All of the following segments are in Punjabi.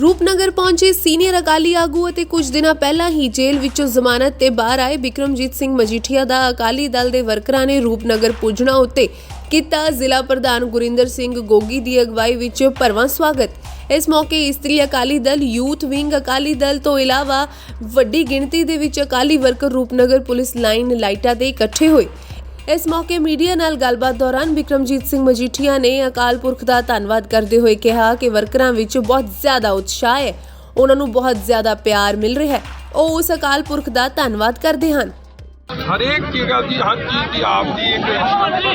ਰੂਪਨਗਰ ਪਹੁੰਚੇ ਸੀਨੀਅਰ ਅਕਾਲੀ ਆਗੂ ਅਤੇ ਕੁਝ ਦਿਨਾਂ ਪਹਿਲਾਂ ਹੀ ਜੇਲ੍ਹ ਵਿੱਚੋਂ ਜ਼ਮਾਨਤ ਤੇ ਬਾਹਰ ਆਏ ਬਿਕਰਮਜੀਤ ਸਿੰਘ ਮਜੀਠੀਆ ਦਾ ਅਕਾਲੀ ਦਲ ਦੇ ਵਰਕਰਾਂ ਨੇ ਰੂਪਨਗਰ ਪੁੱਜਣਾ ਉੱਤੇ ਕੀਤਾ ਜ਼ਿਲ੍ਹਾ ਪ੍ਰਧਾਨ ਗੁਰਿੰਦਰ ਸਿੰਘ ਗੋਗੀ ਦੀ ਅਗਵਾਈ ਵਿੱਚ ਭਰਵਾਂ ਸਵਾਗਤ। ਇਸ ਮੌਕੇ ਇਸਤਰੀ ਅਕਾਲੀ ਦਲ, ਯੂਥ ਵਿੰਗ ਅਕਾਲੀ ਦਲ ਤੋਂ ਇਲਾਵਾ ਵੱਡੀ ਗਿਣਤੀ ਦੇ ਵਿੱਚ Akali worker Rupnagar police line ਲਾਈਟਾਂ ਤੇ ਇਕੱਠੇ ਹੋਏ। ਇਸ ਮੌਕੇ ਮੀਡੀਆ ਨਾਲ ਗੱਲਬਾਤ ਦੌਰਾਨ ਵਿਕਰਮਜੀਤ ਸਿੰਘ ਮਜੀਠੀਆ ਨੇ ਅਕਾਲ ਪੁਰਖ ਦਾ ਧੰਨਵਾਦ ਕਰਦੇ ਹੋਏ ਕਿਹਾ ਕਿ ਵਰਕਰਾਂ ਵਿੱਚ ਬਹੁਤ ਜ਼ਿਆਦਾ ਉਤਸ਼ਾਹ ਹੈ। ਉਹਨਾਂ ਨੂੰ ਬਹੁਤ ਜ਼ਿਆਦਾ ਪਿਆਰ ਮਿਲ ਰਿਹਾ ਹੈ। ਉਹ ਉਸ ਅਕਾਲ ਪੁਰਖ ਦਾ ਧੰਨਵਾਦ ਕਰਦੇ ਹਨ। ਹਰੇਕ ਜਗ੍ਹਾ ਦੀ ਹਰ ਚੀਜ਼ ਦੀ ਆਪਦੀ ਇੱਕ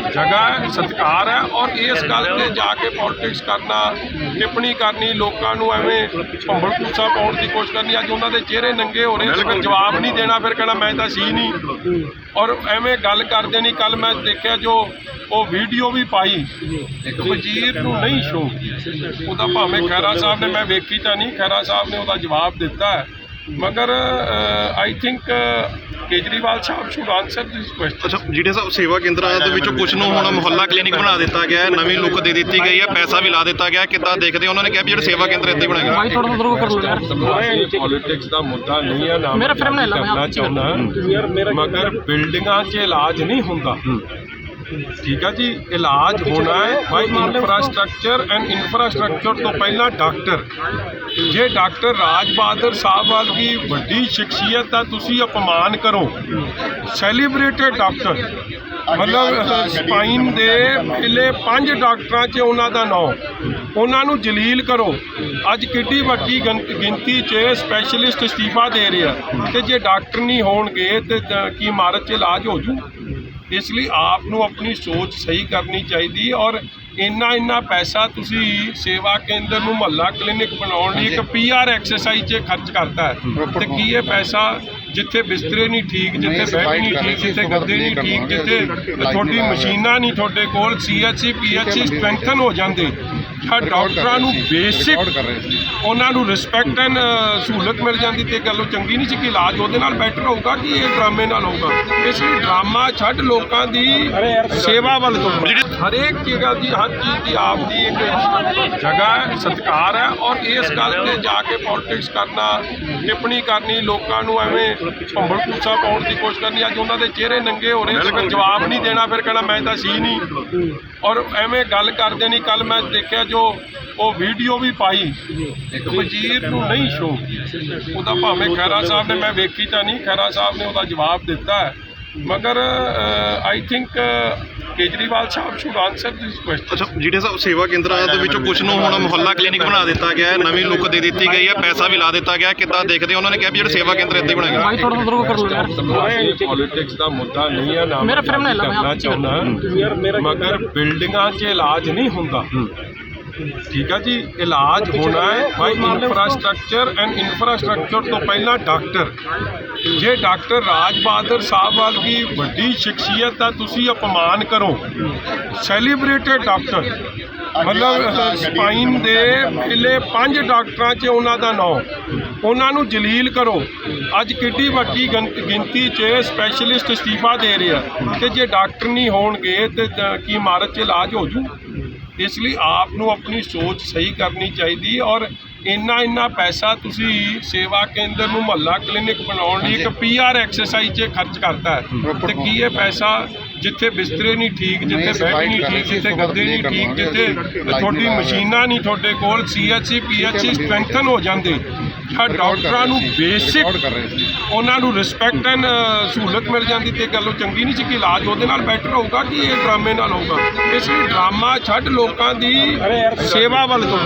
ਜਗ੍ਹਾ ਹੈ ਸਤਿਕਾਰ ਹੈ ਔਰ ਇਸ ਗੱਲ ਤੇ ਜਾ ਕੇ ਪੋਲਿਟਿਕਸ ਕਰਨਾ ਟਿੱਪਣੀ ਕਰਨੀ ਲੋਕਾਂ ਨੂੰ ਐਵੇਂ ਭੰਬਲ ਪੂਸਾ ਪਾਉਣ ਦੀ ਕੋਸ਼ਿਸ਼ ਕਰਨੀ ਅੱਜ ਉਹਨਾਂ ਦੇ ਚਿਹਰੇ ਨੰਗੇ ਹੋ ਰਹੇ ਫਿਰ ਜਵਾਬ ਨਹੀਂ ਦੇਣਾ ਫਿਰ ਕਹਿਣਾ ਮੈਂ ਤਾਂ ਸੀ ਨਹੀਂ। ਔਰ ਐਵੇਂ ਗੱਲ ਕਰਦੇ ਨਹੀਂ ਕੱਲ ਮੈਂ ਦੇਖਿਆ ਜੋ ਉਹ ਵੀਡੀਓ ਵੀ ਪਾਈ ਇੱਕ ਵਜ਼ੀਰ ਨੂੰ ਨਹੀਂ ਸ਼ੋਅ ਉਹਦਾ ਭਾਵੇਂ ਖੈਰਾ ਸਾਹਿਬ ਨੇ ਮੈਂ ਵੇਖੀ ਤਾਂ ਨਹੀਂ ਖੈਰਾ ਸਾਹਿਬ ਨੇ ਉਹਦਾ ਜਵਾਬ ਦਿੱਤਾ ਮਗਰ I think Kejriwal Sahib should answer this question ਅੱਛਾ ਜਿਹੜੇ ਸਭ ਸੇਵਾ ਕੇਂਦਰਾਂ ਦੇ ਵਿੱਚੋਂ ਕੁਝ ਨੂੰ ਹੁਣ ਮੁਹੱਲਾ ਕਲੀਨਿਕ ਬਣਾ ਦਿੱਤਾ ਗਿਆ ਹੈ ਨਵੀਂ ਲੁੱਕ ਦੇ ਦਿੱਤੀ ਗਈ ਹੈ ਪੈਸਾ ਵੀ ਲਾ ਦਿੱਤਾ ਗਿਆ। ਕਿੱਦਾਂ ਦੇਖਦੇ? ਉਹਨਾਂ ਨੇ ਕਿਹਾ ਵੀ ਜਿਹੜੇ ਸੇਵਾ ਕੇਂਦਰ ਇੱਥੇ ਬਣਾਏ ਭਾਈ ਥੋੜਾ ਉਧਰ ਕਰ ਲਓ ਯਾਰ। ਪੋਲਿਟਿਕਸ ਦਾ ਮੁੱਦਾ ਨਹੀਂ ਹੈ ਨਾ ਮੇਰਾ frame ਨਾ ਹਿਲਾ, ਮੈਂ ਚਾਹੁੰਦਾ। ਮਗਰ ਬਿਲਡਿੰਗਾਂ 'ਚ ਇਲਾਜ ਨਹੀਂ ਹੁੰਦਾ। ਠੀਕ ਹੈ ਜੀ ਇਲਾਜ ਹੋਣਾ ਹੈ ਬਾਈ ਇਨਫਰਾਸਟ੍ਰਕਚਰ ਐਂਡ ਇਨਫਰਾਸਟ੍ਰਕਚਰ ਤੋਂ ਪਹਿਲਾਂ ਡਾਕਟਰ ਜੇ ਡਾਕਟਰ ਰਾਜ ਬਹਾਦਰ ਸਾਹਿਬ ਵਰਗੀ ਵੱਡੀ ਸ਼ਖਸੀਅਤ ਦਾ ਤੁਸੀਂ ਅਪਮਾਨ ਕਰੋ ਸੈਲੀਬ੍ਰੇਟਡ ਡਾਕਟਰ ਮਤਲਬ ਸਪਾਈਨ ਦੇ ਪਹਿਲੇ ਪੰਜ ਡਾਕਟਰਾਂ 'ਚ ਉਹਨਾਂ ਦਾ ਨਾਮ ਉਹਨਾਂ ਨੂੰ ਜਲੀਲ ਕਰੋ। ਅੱਜ ਕਿੱਡੀ ਵੱਡੀ ਗਿਣਤੀ 'ਚ ਸਪੈਸ਼ਲਿਸਟ ਅਸਤੀਫਾ ਦੇ ਰਿਹਾ। ਤੇ ਜੇ ਡਾਕਟਰ ਨਹੀਂ ਹੋਣਗੇ ਤੇ ਦ- ਕੀ ਇਮਾਰਤ 'ਚ ਇਲਾਜ ਹੋ ਜੂ? ਇਸ ਲਈ ਆਪ ਨੂੰ ਆਪਣੀ ਸੋਚ ਸਹੀ ਕਰਨੀ ਚਾਹੀਦੀ ਔਰ ਇੰਨਾ ਇੰਨਾ ਪੈਸਾ ਤੁਸੀਂ ਸੇਵਾ ਕੇਂਦਰ ਨੂੰ ਮਹੱਲਾ ਕਲੀਨਿਕ ਬਣਾਉਣ ਲਈ ਇੱਕ ਪੀਆਰ ਐਕਸਰਸਾਈਜ਼ 'ਚ ਖਰਚ ਕਰਤਾ ਹੈ। ਤੇ ਕੀ ਇਹ ਪੈਸਾ ਜਿੱਥੇ ਬਿਸਤਰੇ ਨਹੀਂ ਠੀਕ ਜਿੱਥੇ ਬੈੱਡ ਨਹੀਂ ਠੀਕ ਜਿੱਥੇ ਗੱਦੇ ਨਹੀਂ ਠੀਕ ਜਿੱਥੇ ਤੁਹਾਡੀ ਮਸ਼ੀਨਾਂ ਨਹੀਂ ਤੁਹਾਡੇ ਕੋਲ ਸੀਐਚਸੀ ਪੀਐਚਸੀ ਸਟਰੈਂਥਨ ਹੋ ਜਾਂਦੇ। ਜਾਂ ਡਾਕਟਰਾਂ ਨੂੰ ਬੇਸਿਕ ਉਹਨਾਂ ਨੂੰ ਰਿਸਪੈਕਟ ਐਂਡ ਸਹੂਲਤ ਮਿਲ ਜਾਂਦੀ ਤੇ ਗੱਲ ਉਹ ਚੰਗੀ ਨਹੀਂ ਸੀ ਕਿ ਇਲਾਜ ਉਹਦੇ ਨਾਲ ਬੈਟਰ ਹੋਊਗਾ ਕਿ ਇਹ ਡਰਾਮੇ ਨਾਲ ਹੋਊਗਾ। ਇਸ ਲਈ ਡਰਾਮਾ ਛੱਡ ਲੋਕਾਂ ਦੀ ਸੇਵਾ ਵੱਲ ਤੋਂ। ਹਰੇਕ ਜਗ੍ਹਾ ਦੀ ਹਰ ਦੀ ਆਪਦੀ ਇੱਕ ਜਗ੍ਹਾ ਹੈ, ਸਤਿਕਾਰ ਹੈ ਔਰ ਇਸ ਗੱਲ ਤੇ ਜਾ ਕੇ ਪੋਲਿਟਿਕਸ ਕਰਨਾ ਟਿੱਪਣੀ ਕਰਨੀ, ਲੋਕਾਂ ਨੂੰ ਐਵੇਂ ਭੰਬਲ ਪੂਸਾ ਪਾਉਣ ਦੀ ਕੋਸ਼ਿਸ਼ ਕਰਨੀ, ਅੱਜ ਉਹਨਾਂ ਦੇ ਚਿਹਰੇ ਨੰਗੇ ਹੋ ਰਹੇ ਫਿਰ ਜਵਾਬ ਨਹੀਂ ਦੇਣਾ, ਫਿਰ ਕਹਿਣਾ ਮੈਂ ਤਾਂ ਸੀ ਨਹੀਂ। ਔਰ ਐਵੇਂ ਗੱਲ ਕਰਦੇ ਨਹੀਂ ਕੱਲ ਮੈਂ ਦੇਖਿਆ ਜੋ ਉਹ ਵੀਡੀਓ ਵੀ ਪਾਈ, ਇੱਕ ਵਜ਼ੀਰ ਨੂੰ ਨਹੀਂ ਸ਼ੋਅ ਉਹਦਾ ਭਾਵੇਂ ਖੈਰਾ ਸਾਹਿਬ ਨੇ, ਮੈਂ ਵੇਖੀ ਤਾਂ ਨਹੀਂ ਖੈਰਾ ਸਾਹਿਬ ਨੇ ਉਹਦਾ ਜਵਾਬ ਦਿੱਤਾ ਮਗਰ I think Kejriwal Sahib should answer this question ਅੱਛਾ ਜਿਹੜੇ ਸਭ ਸੇਵਾ ਕੇਂਦਰਾਂ ਦੇ ਵਿੱਚੋਂ ਕੁਝ ਨੂੰ ਹੁਣ ਮੁਹੱਲਾ ਕਲੀਨਿਕ ਬਣਾ ਦਿੱਤਾ ਗਿਆ ਹੈ ਨਵੀਂ ਲੁੱਕ ਦੇ ਦਿੱਤੀ ਗਈ ਹੈ ਪੈਸਾ ਵੀ ਲਾ ਦਿੱਤਾ ਗਿਆ ਹੈ। ਕਿੱਦਾਂ ਦੇਖਦੇ ਹੋ? ਉਹਨਾਂ ਨੇ ਕਿਹਾ ਵੀ ਜਿਹੜੇ ਸੇਵਾ ਕੇਂਦਰ ਇੱਥੇ ਬਣਾਏ ਭਾਈ ਥੋੜਾ ਉਧਰ ਕਰ ਲਓ ਯਾਰ। ਪੋਲਿਟਿਕਸ ਦਾ ਮੁੱਦਾ ਨਹੀਂ ਹੈ ਨਾ ਮੇਰਾ frame ਨਾ ਹਿਲਾ, ਮੈਂ ਆਪ ਚਾਹੁੰਦਾ। ਮਗਰ ਬਿਲਡਿੰਗਾਂ 'ਚ ਇਲਾਜ ਨਹੀਂ ਹੁੰਦਾ। ਠੀਕ ਹੈ ਜੀ, ਇਲਾਜ ਹੋਣਾ ਹੈ ਬਾਈ ਇਨਫਰਾਸਟ੍ਰਕਚਰ ਐਂਡ ਇਨਫਰਾਸਟ੍ਰਕਚਰ ਤੋਂ ਪਹਿਲਾਂ ਡਾਕਟਰ ਜੇ ਡਾਕਟਰ ਰਾਜ ਬਹਾਦਰ ਸਾਹਿਬ ਵਰਗੀ ਵੱਡੀ ਸ਼ਖਸੀਅਤ ਦਾ ਤੁਸੀਂ ਅਪਮਾਨ ਕਰੋ ਸੈਲੀਬ੍ਰੇਟਡ ਡਾਕਟਰ ਮਤਲਬ ਸਪਾਈਨ ਦੇ ਪਹਿਲੇ ਪੰਜ ਡਾਕਟਰਾਂ 'ਚ ਉਹਨਾਂ ਦਾ ਨਾਮ। ਉਹਨਾਂ ਨੂੰ ਜਲੀਲ ਕਰੋ। ਅੱਜ ਕਿੱਡੀ ਵੱਡੀ ਗਨ- ਗਿਣਤੀ 'ਚ ਸਪੈਸ਼ਲਿਸਟ ਅਸਤੀਫਾ ਦੇ ਰਿਹਾ। ਤੇ ਜੇ ਡਾਕਟਰ ਨਹੀਂ ਹੋਣਗੇ ਤੇ ਕੀ ਇਮਾਰਤ 'ਚ ਇਲਾਜ ਹੋ ਜੂ? ਇਸ ਲਈ ਆਪ ਨੂੰ ਆਪਣੀ ਸੋਚ ਸਹੀ ਕਰਨੀ ਚਾਹੀਦੀ ਔਰ ਇੰਨਾ ਇੰਨਾ ਪੈਸਾ ਤੁਸੀਂ ਸੇਵਾ ਕੇਂਦਰ ਨੂੰ ਮਹੱਲਾ ਕਲੀਨਿਕ ਬਣਾਉਣ ਲਈ ਇੱਕ ਪੀਆਰ ਐਕਸਰਸਾਈਜ਼ 'ਚ ਖਰਚ ਕਰਤਾ ਹੈ ਤੇ ਕੀ ਇਹ ਪੈਸਾ ਜਿੱਥੇ ਬਿਸਤਰੇ ਨਹੀਂ ਠੀਕ ਜਿੱਥੇ ਬੈੱਡ ਨਹੀਂ ਠੀਕ ਜਿੱਥੇ ਗੱਦੇ ਨਹੀਂ ਠੀਕ ਜਿੱਥੇ ਤੁਹਾਡੀ ਮਸ਼ੀਨਾਂ ਨਹੀਂ ਤੁਹਾਡੇ ਕੋਲ ਸੀਐਚਸੀ ਪੀਐਚਸੀ ਸਟਰੈਂਥਨ ਹੋ ਜਾਂਦੇ। ਡਾਕਟਰਾਂ ਨੂੰ ਬੇਸਿਕ ਉਹਨਾਂ ਨੂੰ ਰਿਸਪੈਕਟ ਐਂਡ ਸਹੂਲਤ ਮਿਲ ਜਾਂਦੀ ਤੇ ਗੱਲ ਉਹ ਚੰਗੀ ਨਹੀਂ ਸੀ ਕਿ ਇਲਾਜ ਉਹਦੇ ਨਾਲ ਬੈਟਰ ਹੋਊਗਾ ਕਿ ਇਹ ਡਰਾਮੇ ਨਾਲ ਹੋਊਗਾ। ਇਸ ਲਈ ਡਰਾਮਾ ਛੱਡ ਲੋਕਾਂ ਦੀ ਸੇਵਾ ਵੱਲ ਤੋਂ।